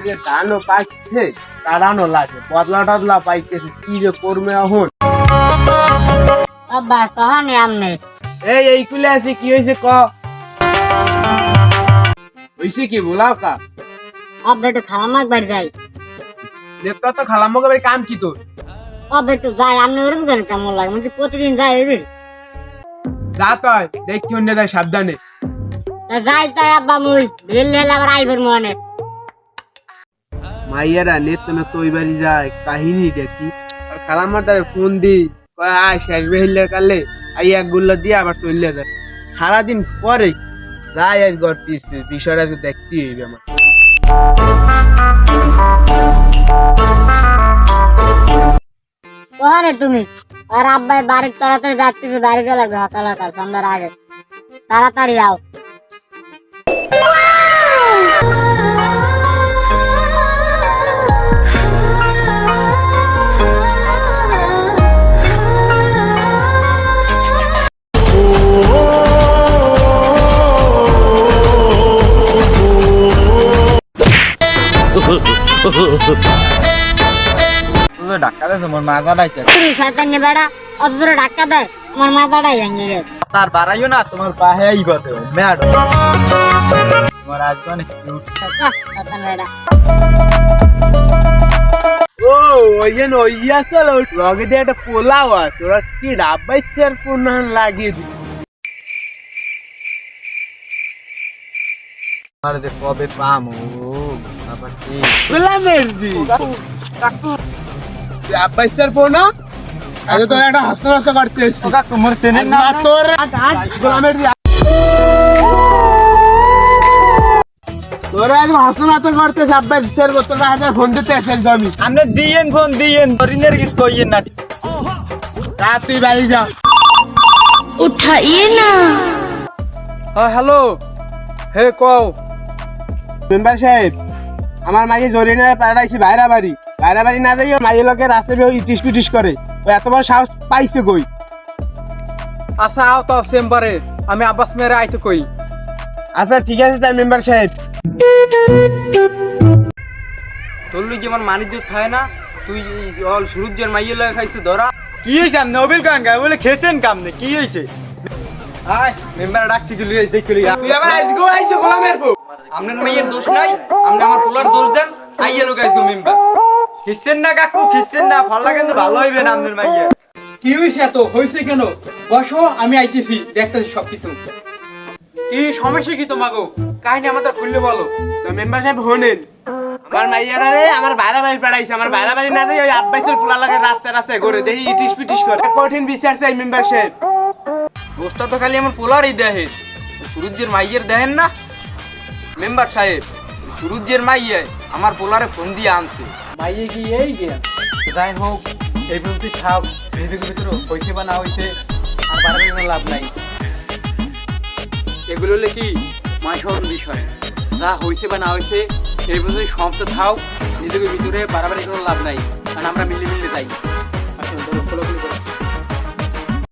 দিয়ে ধানও পাইছে তাড়ানো লাগে বদলা টদলা পাইতেছে কি যে করবে এখন? আব্বা কহানি আমনে। এই এই কুলে আছে কি হয়েছে ক? হয়েছে কি বলাও কা? আব্বা একটু খালামাক বাড়ি যাই। দেখতো তো খালাম বাড়ি কাম কি তোর? আব্বা একটু যাই আপনি ওরকম করেন কেমন লাগে? মানে প্রতিদিন যাই এদিন যা। তয় দেখ কি অন্য যায় সাবধানে। যাই তাই আব্বা মুই। রেল রেল আবার আইবের মনে। মাইয়ারা নেত না তো বাড়ি যায়, কাহিনী দেখি। আর খালামার তারে ফোন দি আয়, শেষ বেহিলের কালে আই এক গুল্লা দিয়ে আবার চলে যায় সারাদিন পরে যাই আজ ঘর পিস বিষয়টা দেখতে হইবে আমার। কহানে তুমি? আর আব্বাই বাড়ির তাড়াতাড়ি যাচ্ছি বাড়ি গেলে সকাল সন্ধ্যার আগে। তাড়াতাড়ি আও। ধাক্কা দে তোমার মাথাটাই শয়তান বেড়া অত দূরে ধাক্কা দেয় আমার মাথাটাই ভেঙে গেছে। তার বাড়াইও না তোমার পাহে ই করতে ম্যাড। তোমার আজকে অনেক cute। শয়তান বেড়া। ও ওই যেন ওই আসল লগে দিয়ে একটা পোলাও আছে তোরা কি ডাব্বাই চেয়ার পুনঃ লাগিয়ে দিবি আমার যে কবে পাম ও। পয়সার পো না আজ তোর একটা হাসতে হাসতে কাটতে তোমার চেনেন না তোর গোলামের তোরা একদম হাসনাতে করতে সাব্বাস তোর বোতলটা হাতে ফোন দিতে এসেন আমি আপনি না তা তুই হ্যালো হে কও মেম্বার সাহেব আমার মাঝে জরিয়ে নেওয়ার প্যারাডাইছি বাইরা বাড়ি। বাইরা বাড়ি না যাই মাঝে লোকে রাস্তায় বেরো ইটিস পিটিস করে। ও এত বড় সাহস পাইছে কই? আচ্ছা আও তো চেম্বারে। আমি আব্বাস মেরে আইতে কই। আচ্ছা ঠিক আছে তাই মেম্বার সাহেব। তোর লই যেমন মানিজ্য থাকে না তুই অল সূর্যের মাইয়ে লাগে খাইছে ধরা। কি হইছে আপনি নবিল গান গায় বলে খেছেন কামনে কি হইছে? আয় মেম্বার ডাকছি কি দেখি তুই আবার গোলামের পো আপনার মাইয়ের দোষ নাই? আপনি আমার পোলার দোষ দেন? আইয়া লোক আইসগো মেম্বার। খিসছেন না কাকু খিসছেন না। ভালো কিন্তু ভালো হইবে না আপনার মাইয়া। কি হইছে এত? হইছে কেন? বসো আমি আইতেছি। দেখতেছি সবকিছু। কি সমস্যা কি তোমাগো? কাহিনী আমাদের খুললে বলো। মেম্বার সাহেব হনেন আমার মাইয়াটা রে আমার বাইরা বাড়ি পাঠাইছে আমার বাইরা বাড়ি না যাই ওই আব্বাইসের পোলা লাগে রাস্তায় রাস্তায় ঘুরে দেখি ইটিস পিটিস করে। কঠিন বিচার চাই মেম্বার সাহেব। দোষটা তো খালি আমার পোলারই দেহে। সুরুজ্জের মাইয়ের দেহেন না। মেম্বার সাহেব সুরুজ্জের মাইয়ে আমার পোলারে ফোন দিয়ে আনছে। মাইয়ে কি এই গে যাই হোক এই পর্যন্ত থাক নিজের ভিতরে হয়েছে বা না হয়েছে আর বাড়াবার কোনো লাভ নাই। এগুলো হলে কি? মাইসন বিষয়। যা হয়েছে বা না হয়েছে এই পর্যন্ত সমাপ্ত থাও নিজেকে ভিতরে বাড়াবাড়ি কোনো লাভ নাই কারণ আমরা মিলে মিলে যাই আসলে ফলো